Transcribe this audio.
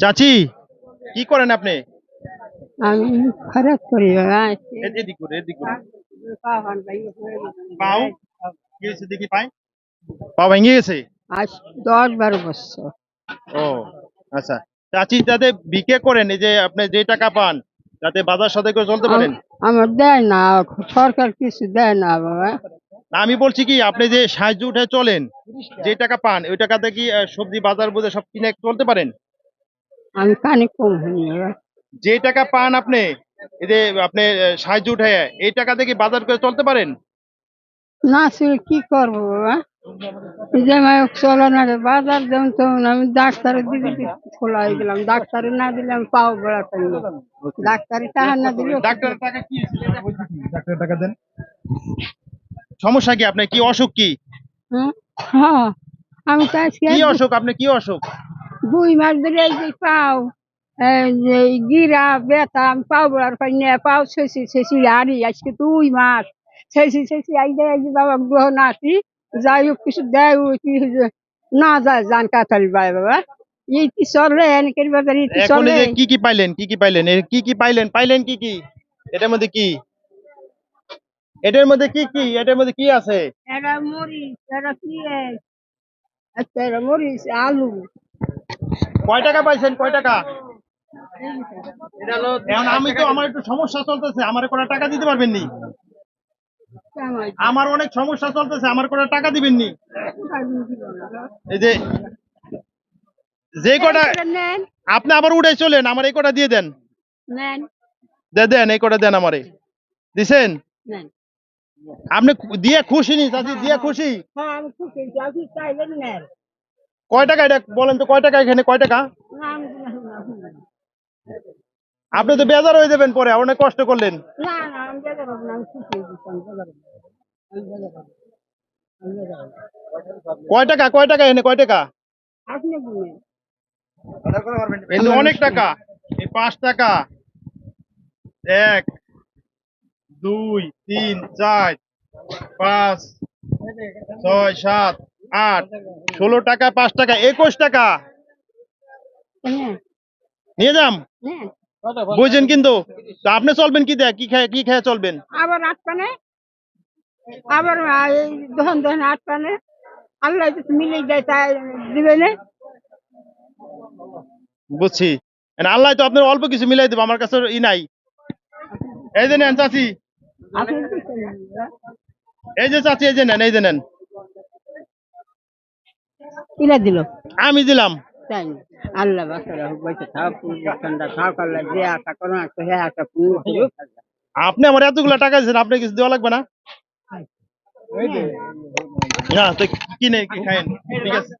চাচি কি করেন আপনি? আমি খরচ করি বাবা। এদিক করে এদিক করে পাও? কি হয়েছে দেখি পাই? পা ভেঙে গেছে? আজ দশ বারো বছর। ও আচ্ছা। চাচি যাতে বিকে করেন এই যে আপনি যে টাকা পান যাতে বাজার সাথে করে চলতে পারেন? আমার দেয় না সরকার কিছু দেয় না বাবা। আমি বলছি কি আপনি যে সাহায্য উঠে চলেন যে টাকা পান ওই টাকাতে কি সবজি বাজার বুঝে সব কিনে চলতে পারেন? আমি কানে কম যে টাকা পান আপনি এই যে আপনি সাহায্য উঠে এই টাকাতে কি বাজার করে চলতে পারেন? না ছিল কি করব বাবা? যে আমার চলো না রে, বাজার যেমন তেমন আমি ডাক্তারের দিকে খোলা হয়ে গেলাম ডাক্তারে না দিলে আমি পাও ডাক্তারি টাকা না দিলে ডাক্তারের টাকা কি ডাক্তারের টাকা দেন। সমস্যা কি? আপনার কি অসুখ কি? হ্যাঁ? হ্যাঁ আমি তো আজকে কি অসুখ? আপনি কি অসুখ? দুই মাস ধরে এই যে পাও এই যে গিরা ব্যথা আমি পাও বেড়ার পাই না পাও শেষি শেষি হারি আজকে দুই মাস শেষি শেষি আই দেয় যে বাবা গ্রহণ আসি যাই হোক কিছু দেয় ওই কি যে না যায় জান কাতালি বাই বাবা এই কি চলে এনেকের বাজার এই কি এখন চলে এই যে কি কি পাইলেন কি কি পাইলেন এর কি কি পাইলেন পাইলেন কি কি এটার মধ্যে কি এটার মধ্যে কি কি এটার মধ্যে কি আছে এরা মরিচ এরা কি আচ্ছা এরা মরিচ আলু কয় টাকা পাইছেন? কয় টাকা? এখন আমি তো আমার একটু সমস্যা চলতেছে আমার কোনো টাকা দিতে পারবেন নি? আমার অনেক সমস্যা চলতেছে আমার কোনো টাকা দিবেন নি? এই যে যে কটা আপনি আবার উঠে চলেন আমার এই কটা দিয়ে দেন। দে দেন এই কটা দেন আমারে। দিছেন? আপনি দিয়ে খুশি নি চাচি দিয়ে খুশি? কয় টাকা এটা? বলেন তো কয় টাকা এখানে? কয় টাকা? আপনি তো বেজার হয়ে যাবেন পরে অনেক কষ্ট করলেন। কয় টাকা? কয় টাকা এনে কয় টাকা? অনেক টাকা। এই পাঁচ টাকা। এক দুই তিন চার পাঁচ ছয় সাত আট ষোলো টাকা পাঁচ টাকা একুশ টাকা। হ্যাঁ। নিয়ে যাম? হ্যাঁ। বুঝছেন কিন্তু? আপনি চলবেন কি দেখ কি খেয়ে কি খেয়ে চলবেন? আবার আট পানে? আবার আট পানে? আল্লাহ মিলে যায় তাই দিবে না? বুঝছি। আল্লাহ তো আপনার অল্প কিছু মিলাই দেবো আমার কাছে ই নাই। এই যে নেন চাচি? এই যে চাচি এই যে নেন এই যে নেন। কিলা দিল। আমি দিলাম। তাই আল্লাহ বাসারা হোক বসে থাক ঠান্ডা থাক আল্লাহ যে আশা করো হ্যাঁ পূর্ণ আপনি আমার এতগুলো টাকা দিয়েছেন আপনি কিছু দেওয়া লাগবে না? না তো কিনে কি খায়েন ঠিক আছে।